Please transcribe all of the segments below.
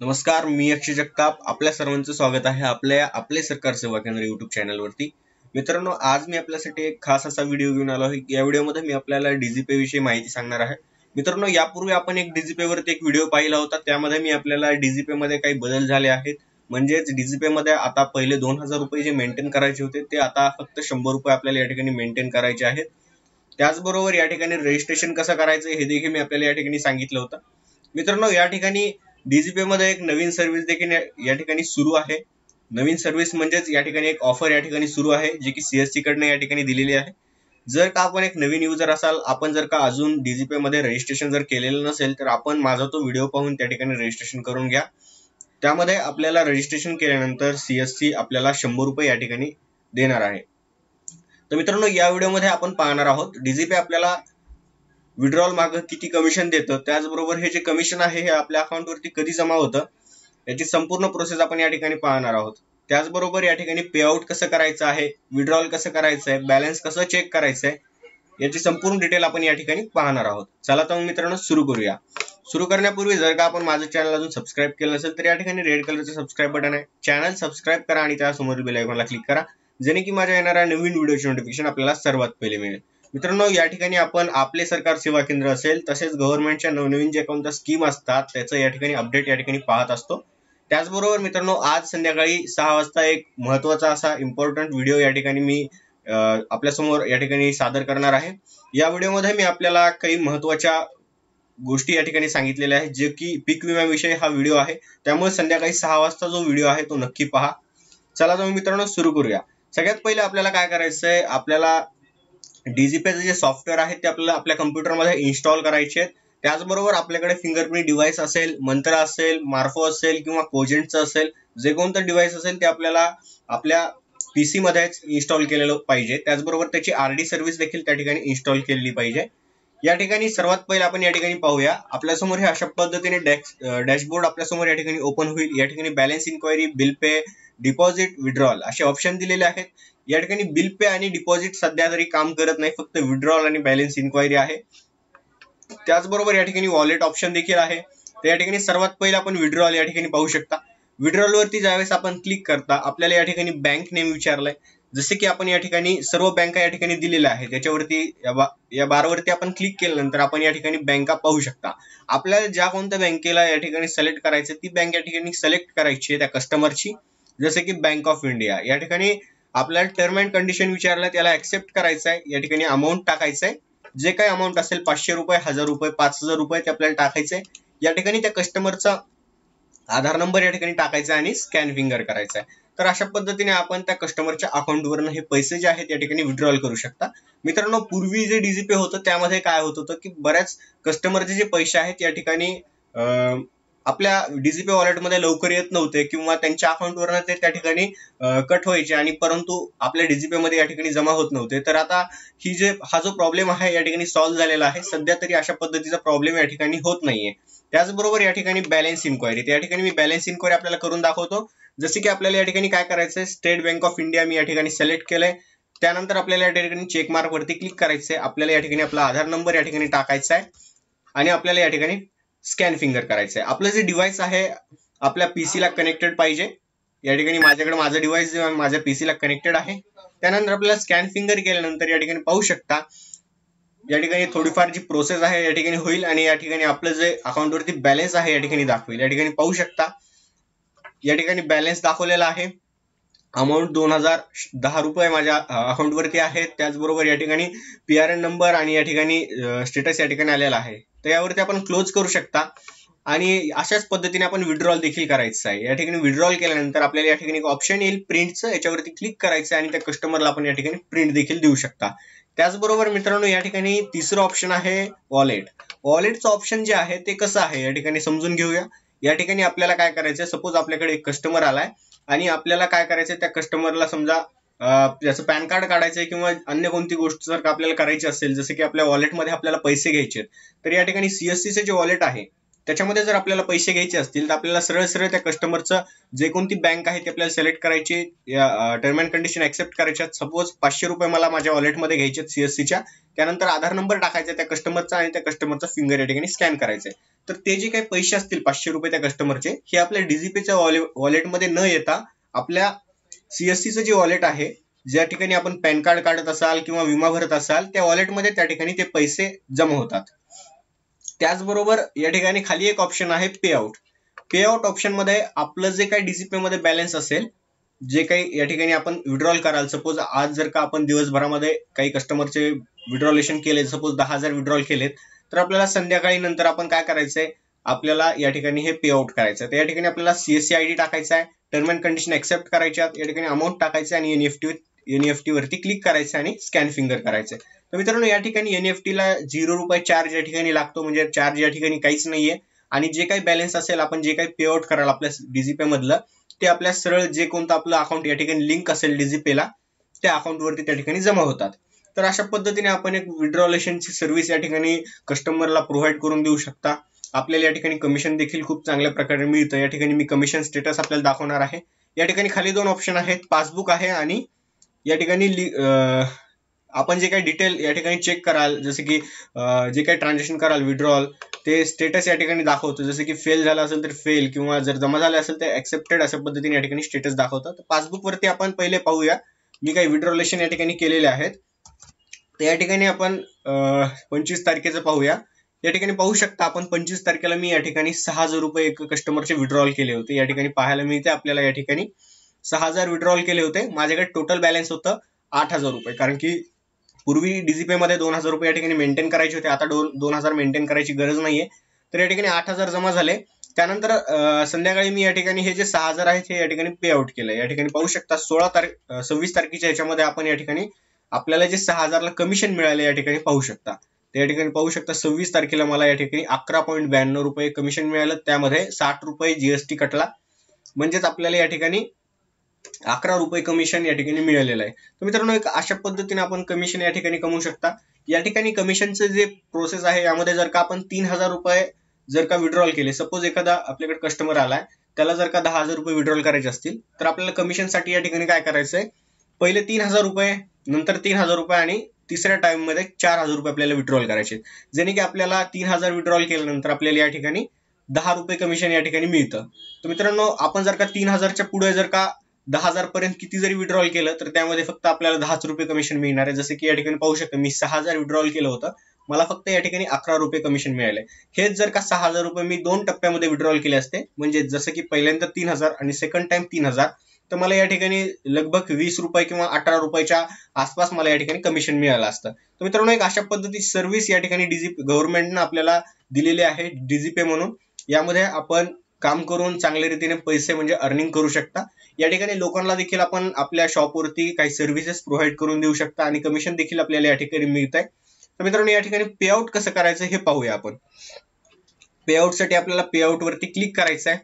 नमस्कार मी अक्षय जगताप. आपल्या सर्वांचं स्वागत आहे आपल्या आपले सरकार सेवा केंद्र युट्यूब चॅनलवरती मित्रांनो आज मी आपल्यासाठी एक खास असा व्हिडिओ घेऊन आलो आहे. या व्हिडिओमध्ये मी आपल्याला डीजीपे विषयी माहिती सांगणार आहे. मित्रांनो यापूर्वी आपण एक डीजीपे वरती एक व्हिडिओ पाहिला होता. त्यामध्ये मी आपल्याला डीजीपे मध्ये काही बदल झाले आहेत. म्हणजेच डीजीपे मध्ये आता पहिले दोन हजार रुपये जे मेंटेन करायचे होते ते आता फक्त शंभर रुपये आपल्याला या ठिकाणी मेंटेन करायचे आहेत. त्याचबरोबर या ठिकाणी रजिस्ट्रेशन कसं करायचं हे देखील मी आपल्याला या ठिकाणी सांगितलं होतं. मित्रांनो या ठिकाणी डीजीपे मध्ये एक नवीन सर्व्हिस देखील या ठिकाणी सुरू आहे. नवीन सर्व्हिस म्हणजेच या ठिकाणी एक ऑफर या ठिकाणी सुरू आहे जी की सीएससी कडनं या ठिकाणी दिलेली आहे. जर का आपण एक नवीन युजर असाल आपण जर का अजून डीजीपे मध्ये रजिस्ट्रेशन जर केलेलं नसेल तर आपण माझा तो व्हिडिओ पाहून त्या ठिकाणी रजिस्ट्रेशन करून घ्या. त्यामध्ये आपल्याला रजिस्ट्रेशन केल्यानंतर सीएससी आपल्याला शंभर रुपये या ठिकाणी देणार आहे. तर मित्रांनो या व्हिडिओमध्ये आपण पाहणार आहोत डीजीपे आपल्याला विड्रॉल माग किती कमिशन देतं त्याचबरोबर हे जे कमिशन आहे हे आपल्या अकाउंटवरती कधी जमा होतं याची संपूर्ण प्रोसेस आपण या ठिकाणी पाहणार आहोत. त्याचबरोबर या ठिकाणी पेआउट कसं करायचं आहे विड्रॉल कसं करायचं आहे बॅलन्स कसं चेक करायचं आहे याची संपूर्ण डिटेल आपण या ठिकाणी पाहणार आहोत. चला तर मग मित्रांनो सुरू करूया. सुरू करण्यापूर्वी जर का आपण माझं चॅनल अजून सबस्क्राईब केलं नसेल तर या ठिकाणी रेड कलरचं सबस्क्राईब बटन आहे. चॅनल सबस्क्राईब करा आणि त्यासमोर बेल आयकॉनला क्लिक करा जेणे की माझ्या येणाऱ्या नवीन व्हिडिओचे नोटिफिकेशन आपल्याला सर्वात पहिले मिळेल. मित्रांनो या ठिकाणी आपण आपले सरकार सेवा केंद्र असेल तसेच गव्हर्नमेंटच्या नवनवीन जे कोणत्या स्कीम असतात त्याचं या ठिकाणी अपडेट या ठिकाणी पाहत असतो. त्याचबरोबर मित्रांनो आज संध्याकाळी सहा वाजता एक महत्त्वाचा असा इम्पॉर्टंट व्हिडिओ या ठिकाणी मी आपल्यासमोर या ठिकाणी सादर करणार आहे. या व्हिडिओमध्ये मी आपल्याला काही महत्त्वाच्या गोष्टी या ठिकाणी सांगितलेल्या आहेत जे की पीक विम्याविषयी हा व्हिडिओ आहे. त्यामुळे संध्याकाळी सहा वाजता जो व्हिडिओ आहे तो नक्की पहा. चला तर मित्रांनो सुरू करूया. सगळ्यात पहिले आपल्याला काय करायचं आहे आपल्याला डीजीपेचं जे सॉफ्टवेअर आहे ते आपल्याला आपल्या कम्प्युटरमध्ये इन्स्टॉल करायचे आहेत. त्याचबरोबर आपल्याकडे फिंगरप्रिंट डिव्हाइस असेल मंत्र असेल मार्फो असेल किंवा कोजेंटचं असेल जे कोणतं डिव्हाइस असेल ते आपल्याला आपल्या पीसी मध्येच इन्स्टॉल केलेलं पाहिजे. त्याचबरोबर त्याची आर डी सर्व्हिस देखील त्या ठिकाणी इन्स्टॉल केलेली पाहिजे. या ठिकाणी सर्वात पहिले आपण या ठिकाणी पाहूया. आपल्यासमोर हे अशा पद्धतीने डॅशबोर्ड आपल्यासमोर या ठिकाणी ओपन होईल. या ठिकाणी balance inquiry bill pay deposit withdrawal असे ऑप्शन दिलेले आहेत. या ठिकाणी बिल पे आणि डिपॉझिट सध्या तरी काम करत नाही फक्त विड्रॉल आणि बॅलन्स इन्क्वायरी आहे त्याचबरोबर या ठिकाणी वॉलेट ऑप्शन देखील आहे तर या ठिकाणी सर्वात पहिले आपण विड्रॉल या ठिकाणी पाहू शकता विड्रॉल वरती ज्यावेळेस आपण क्लिक करता आपल्याला या ठिकाणी बँक नेम विचारलाय जसे की आपण या ठिकाणी सर्व बँका या ठिकाणी दिलेल्या आहेत त्याच्यावरती या बारवरती आपण क्लिक केल्यानंतर आपण या ठिकाणी बँका पाहू शकता आपल्याला ज्या कोणत्या बँकेला या ठिकाणी सिलेक्ट करायचं ती बँक या ठिकाणी सिलेक्ट करायची आहे त्या कस्टमरची जसे की बँक ऑफ इंडिया या ठिकाणी आपल्याला टर्म अँड कंडिशन विचारलं त्याला ऍक्सेप्ट करायचं आहे या ठिकाणी अमाऊंट टाकायचं आहे जे काही अमाऊंट असेल पाचशे रुपये हजार रुपये पाच हजार रुपये ते आपल्याला टाकायचंय. या ठिकाणी त्या कस्टमरचा आधार नंबर या ठिकाणी टाकायचा आणि स्कॅन फिंगर करायचा आहे तर अशा पद्धतीने आपण त्या कस्टमरच्या अकाउंटवरनं हे पैसे जे आहेत या ठिकाणी विड्रॉल करू शकता. मित्रांनो पूर्वी जे डीजीपे होतं त्यामध्ये काय होत होतं की बऱ्याच कस्टमरचे जे पैसे आहेत या ठिकाणी आपल्या डीजीपी वॉलेटमध्ये लवकर येत नव्हते किंवा त्यांच्या अकाउंटवरनं ते त्या ठिकाणी कट व्हायचे आणि परंतु आपल्या डीजीपी मध्ये या ठिकाणी जमा होत नव्हते तर आता ही जे हा जो प्रॉब्लेम आहे या ठिकाणी सॉल्व्ह झालेला आहे सध्या तरी अशा पद्धतीचा प्रॉब्लेम या ठिकाणी होत नाहीये त्याचबरोबर या ठिकाणी बॅलन्स इन्क्वायरी या ठिकाणी मी बॅलन्स इन्क्वायरी आपल्याला करून दाखवतो जसे की आपल्याला या ठिकाणी काय करायचंय स्टेट बँक ऑफ इंडिया मी या ठिकाणी सिलेक्ट केलंय त्यानंतर आपल्याला या ठिकाणी चेक मार्क वरती क्लिक करायचंय आपल्याला या ठिकाणी आपला आधार नंबर या ठिकाणी टाकायचा आहे आणि आपल्याला या ठिकाणी स्कॅन फिंगर करायचं आहे आपलं जे डिव्हाइस आहे आपल्या पीसीला कनेक्टेड पाहिजे या ठिकाणी माझ्याकडे माझं डिव्हाइस माझ्या पीसीला कनेक्टेड आहे त्यानंतर आपल्याला स्कॅन फिंगर केल्यानंतर या ठिकाणी पाहू शकता या ठिकाणी थोडीफार जी प्रोसेस आहे या ठिकाणी होईल आणि या ठिकाणी आपलं जे अकाउंटवरती बॅलन्स आहे या ठिकाणी दाखवेल या ठिकाणी पाहू शकता या ठिकाणी बॅलन्स दाखवलेला आहे अमाऊंट दोन हजार दहा रुपये माझ्या अकाउंटवरती आहे त्याचबरोबर या ठिकाणी पी आर एन नंबर आणि या ठिकाणी स्टेटस या ठिकाणी आलेला आहे तर यावरती आपण क्लोज करू शकता. आणि अशाच पद्धतीने आपण विड्रॉल देखील करायचं आहे. या ठिकाणी विड्रॉल केल्यानंतर आपल्याला या ठिकाणी एक ऑप्शन येईल प्रिंटचं याच्यावरती क्लिक करायचं आणि त्या कस्टमरला आपण या ठिकाणी प्रिंट देखील देऊ शकता. त्याचबरोबर मित्रांनो या ठिकाणी तिसरं ऑप्शन आहे वॉलेट वॉलेटचं ऑप्शन जे आहे ते कसं आहे? या ठिकाणी समजून घेऊया. या ठिकाणी आपल्याला काय करायचं सपोज आपल्याकडे एक कस्टमर आलाय आणि आपल्याला काय करायचं त्या कस्टमरला समजा याचं पॅन कार्ड काढायचं आहे किंवा अन्य कोणती गोष्ट जर का आपल्याला करायची असेल जसं की आपल्या वॉलेटमध्ये आपल्याला पैसे घ्यायचे तर या ठिकाणी सीएससीचे जे वॉलेट आहे त्याच्यामध्ये जर आपल्याला पैसे घ्यायचे असतील तर आपल्याला सरळ सरळ त्या कस्टमरचं जे कोणती बँक आहे ती आपल्याला सिलेक्ट करायची टर्म अँड कंडिशन ऍक्सेप्ट करायच्या सपोज पाचशे रुपये मला माझ्या वॉलेटमध्ये घ्यायचे सीएससीच्या त्यानंतर आधार नंबर टाकायचा त्या कस्टमरचा आणि त्या कस्टमरचा फिंगर या ठिकाणी स्कॅन करायचा तर ते जे काही पैसे असतील पाचशे रुपये त्या कस्टमरचे हे आपल्या डीजीपीच्या वॉलेटमध्ये न येता आपल्या सीएससीचं जे वॉलेट आहे ज्या ठिकाणी आपण पॅन कार्ड काढत असाल किंवा विमा भरत असाल त्या वॉलेटमध्ये त्या ठिकाणी ते पैसे जमा होतात. त्याचबरोबर या ठिकाणी खाली एक ऑप्शन आहे पे आउट पे आउट ऑप्शनमध्ये आपलं जे काही डीसीपी मध्ये बॅलन्स असेल जे काही या ठिकाणी आपण विड्रॉल कराल. सपोज आज जर का आपण दिवसभरामध्ये काही कस्टमरचे विड्रॉलेशन केले सपोज दहा हजार विड्रॉल केलेत तर आपल्याला संध्याकाळी नंतर आपण काय करायचंय? आपल्याला या ठिकाणी हे पे आउट करायचं तर या ठिकाणी आपल्याला सीएससी आयडी टाकायचा आहे टर्म अँड कंडिशन एक्सेप्ट करायच्या या ठिकाणी अमाऊंट टाकायचं आणि एनईएफटी एनईएफटी वरती क्लिक करायचं आणि स्कॅन फिंगर करायचं तर मित्रांनो या ठिकाणी एनईएफटी ला झिरो रुपये चार्ज या ठिकाणी लागतो म्हणजे चार्ज या ठिकाणी काहीच नाहीये. आणि जे काही बॅलन्स असेल आपण जे काही पे आउट कराल आपल्या डीजीपे मधलं ते आपल्या सरळ जे कोणतं आपलं अकाउंट या ठिकाणी लिंक असेल डीजीपेला त्या अकाउंट वरती त्या ठिकाणी जमा होतात. तर अशा पद्धतीने आपण एक विड्रॉलेशनची सर्व्हिस या ठिकाणी कस्टमरला प्रोव्हाइड करून देऊ शकता. आपल्याला या ठिकाणी कमिशन देखील खूप चांगल्या प्रकारे मिळतं. या ठिकाणी मी कमिशन स्टेटस आपल्याला दाखवणार आहे. या ठिकाणी खाली दोन ऑप्शन आहेत. पासबुक आहे आणि या ठिकाणी आपण जे काही डिटेल या ठिकाणी चेक कराल जसे की जे काही ट्रान्झॅक्शन कराल विड्रॉल ते स्टेटस या ठिकाणी दाखवतं. जसं की फेल झालं असेल तर फेल किंवा जर जमा झालं असेल तर ऍक्सेप्टेड अशा पद्धतीने या ठिकाणी स्टेटस दाखवतं तर पासबुकवरती आपण पहिले पाहूया. मी काही विड्रॉलेशन या ठिकाणी केलेले आहेत. तर या ठिकाणी आपण पंचवीस तारखेचं पाहूया. या ठिकाणी पाहू शकता आपण पंचवीस तारखेला मी या ठिकाणी सहा हजार रुपये एक कस्टमरचे विड्रॉल केले होते या ठिकाणी पाहायला मिळते आपल्याला या ठिकाणी सहा हजार विड्रॉल केले होते माझ्याकडे टोटल बॅलन्स होतं आठ हजार रुपये कारण की पूर्वी डीजीपे मध्ये दोन हजार रुपये या ठिकाणी मेंटेन करायचे होते आता दोन दोन हजार मेंटेन करायची गरज नाहीये तर या ठिकाणी आठ हजार जमा झाले त्यानंतर संध्याकाळी मी या ठिकाणी हे जे सहा हजार आहेत हे या ठिकाणी पे आउट केलं या ठिकाणी पाहू शकता सोळा तारीख सव्वीस तारखेच्या ह्याच्यामध्ये आपण या ठिकाणी आपल्याला जे सहा हजारला कमिशन मिळाले या ठिकाणी पाहू शकता तर या ठिकाणी पाहू शकता सव्वीस तारखेला मला या ठिकाणी अकरा पॉईंट ब्याण्णव रुपये कमिशन मिळालं. त्यामध्ये साठ रुपये जीएसटी कटला. म्हणजेच आपल्याला या ठिकाणी अकरा रुपये कमिशन या ठिकाणी मिळालेलं आहे. तर मित्रांनो एक अशा पद्धतीने आपण कमिशन या ठिकाणी कमवू शकता. या ठिकाणी कमिशनचं जे प्रोसेस आहे यामध्ये जर का आपण तीन हजार रुपये जर का विड्रॉल केले सपोज एखादा आपल्याकडे कस्टमर आलाय त्याला जर का दहा हजार रुपये विड्रॉल करायचे असतील तर आपल्याला कमिशनसाठी या ठिकाणी काय करायचंय? पहिले तीन हजार रुपये नंतर तीन हजार रुपये आणि तिसऱ्या टाइममध्ये चार हजार रुपये आपल्याला विड्रॉल करायचे. जेणे की आपल्याला तीन हजार विड्रॉल केल्यानंतर आपल्याला या ठिकाणी दहा रुपये कमिशन या ठिकाणी मिळतं. तर मित्रांनो आपण जर का तीन हजारच्या पुढे जर का दहा हजार पर्यंत किती जरी विड्रॉल केलं तर त्यामध्ये फक्त आपल्याला दहाच रुपये कमिशन मिळणार आहे. जसं की या ठिकाणी पाहू शकतो मी सहा हजार विड्रॉल केलं होतं. मला फक्त या ठिकाणी अकरा रुपये कमिशन मिळाले. हेच जर का सहा हजार रुपये मी दोन टप्प्यामध्ये विड्रॉल केले असते म्हणजे जसं की पहिल्यांदा तीन हजार आणि सेकंड टाइम तीन हजार तर मला या ठिकाणी लगभग वीस रुपये किंवा अठरा रुपयाच्या आसपास मला या ठिकाणी कमिशन मिळालं असतं. तर मित्रांनो एक अशा पद्धती सर्व्हिस या ठिकाणी डिजी गव्हर्नमेंटनं आपल्याला दिलेली आहे डिजीपे म्हणून. यामध्ये आपण काम करून चांगल्या रीतीने पैसे म्हणजे अर्निंग करू शकता. या ठिकाणी लोकांना देखील आपण आपल्या शॉपवरती काही सर्व्हिसेस प्रोव्हाइड करून देऊ शकता आणि कमिशन देखील आपल्याला या ठिकाणी मिळत आहे तर मित्रांनो या ठिकाणी पेआउट कसं करायचं हे पाहूया आपण. पेआउटसाठी साठी आपल्याला पेआउट वरती क्लिक करायचं आहे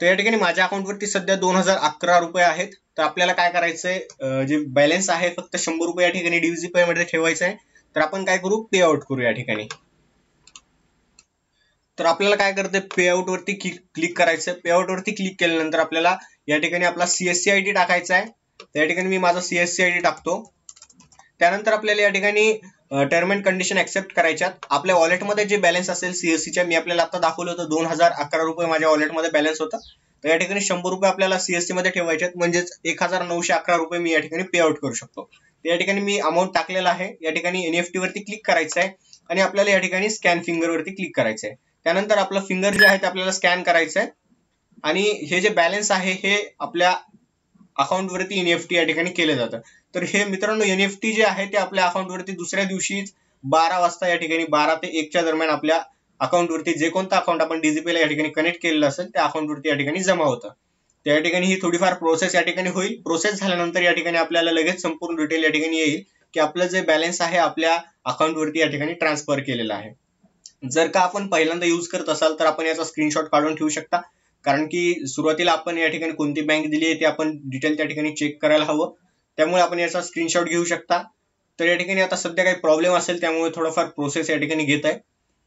तर या ठिकाणी माझ्या अकाउंटवरती सध्या दोन हजार अकरा रुपये आहेत. तर आपल्याला काय करायचंय जे बॅलन्स आहे फक्त शंभर रुपये या ठिकाणी डीव्हीजी पे मध्ये ठेवायचं आहे तर आपण काय करू? पे आउट करू या ठिकाणी. तर आपल्याला काय करते पे आउट वरती क्लिक करायचं पे आउट वरती क्लिक केल्यानंतर आपल्याला या ठिकाणी आपला सीएससी आय डी टाकायचा आहे त्या ठिकाणी मी माझा सीएससी आय डी टाकतो. त्यानंतर आपल्याला या ठिकाणी टर्म अँड कंडिशन ऍक्सेप्ट करायच्यात. आपल्या वॉलेटमध्ये जे बॅलन्स असेल सीएससीच्या मी आपल्याला आता दाखवलं होतं दोन हजार अकरा रुपये माझ्या वॉलेटमध्ये बॅलन्स होता. तर या ठिकाणी शंभर रुपये आपल्याला सीएससी मध्ये ठेवायचे म्हणजेच एक हजार नऊशे अकरा रुपये मी या ठिकाणी पे आउट करू शकतो. या ठिकाणी मी अमाऊंट टाकलेला आहे. या ठिकाणी एनएफटी वरती क्लिक करायचं आहे आणि आपल्याला या ठिकाणी स्कॅन फिंगर वरती क्लिक करायचं आहे. त्यानंतर आपलं फिंगर जे आहे ते आपल्याला स्कॅन करायचं आहे. आणि हे जे बॅलन्स आहे हे आपल्या अकाउंटवरती एनएफटी या ठिकाणी केलं जातं. तर हे मित्रांनो एनएफटी जे आहे ते आपल्या अकाउंटवरती दुसऱ्या दिवशी बारा वाजता या ठिकाणी बारा ते एकच्या दरम्यान आपल्या अकाउंटवरती जे कोणतं अकाउंट आपण डीजीपीला या ठिकाणी कनेक्ट केलेलं असेल त्या अकाउंटवरती या ठिकाणी जमा होतं. त्या ठिकाणी ही थोडीफार प्रोसेस या ठिकाणी होईल. प्रोसेस झाल्यानंतर या ठिकाणी आपल्याला लगेच संपूर्ण डिटेल या ठिकाणी येईल की आपलं जे बॅलन्स आहे आपल्या अकाउंटवरती या ठिकाणी ट्रान्सफर केलेलं आहे. जर का आपण पहिल्यांदा युज करत असाल तर आपण याचा स्क्रीनशॉट काढून ठेवू शकता. कारण की सुरुवातीला आपण या ठिकाणी कोणती बँक दिली आहे ते आपण डिटेल त्या ठिकाणी चेक करायला हवं. त्यामुळे आपण याचा स्क्रीनशॉट घेऊ शकता. तर या ठिकाणी आता सध्या काही प्रॉब्लेम असेल त्यामुळे थोडंफार प्रोसेस या ठिकाणी घेत आहे.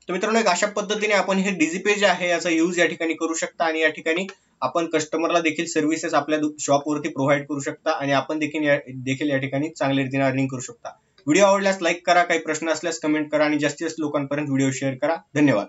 तर मित्रांनो एक अशा पद्धतीने आपण हे डीजीपे जे आहे याचा यूज या ठिकाणी करू शकता आणि या ठिकाणी आपण कस्टमरला देखील सर्व्हिसेस आपल्या शॉपवरती प्रोव्हाइड करू शकता आणि आपण देखील या देखील या ठिकाणी चांगल्या रीतीने अर्निंग करू शकता. व्हिडिओ आवडल्यास लाईक करा काही प्रश्न असल्यास कमेंट करा आणि जास्तीत जास्त लोकांपर्यंत व्हिडिओ शेअर करा. धन्यवाद.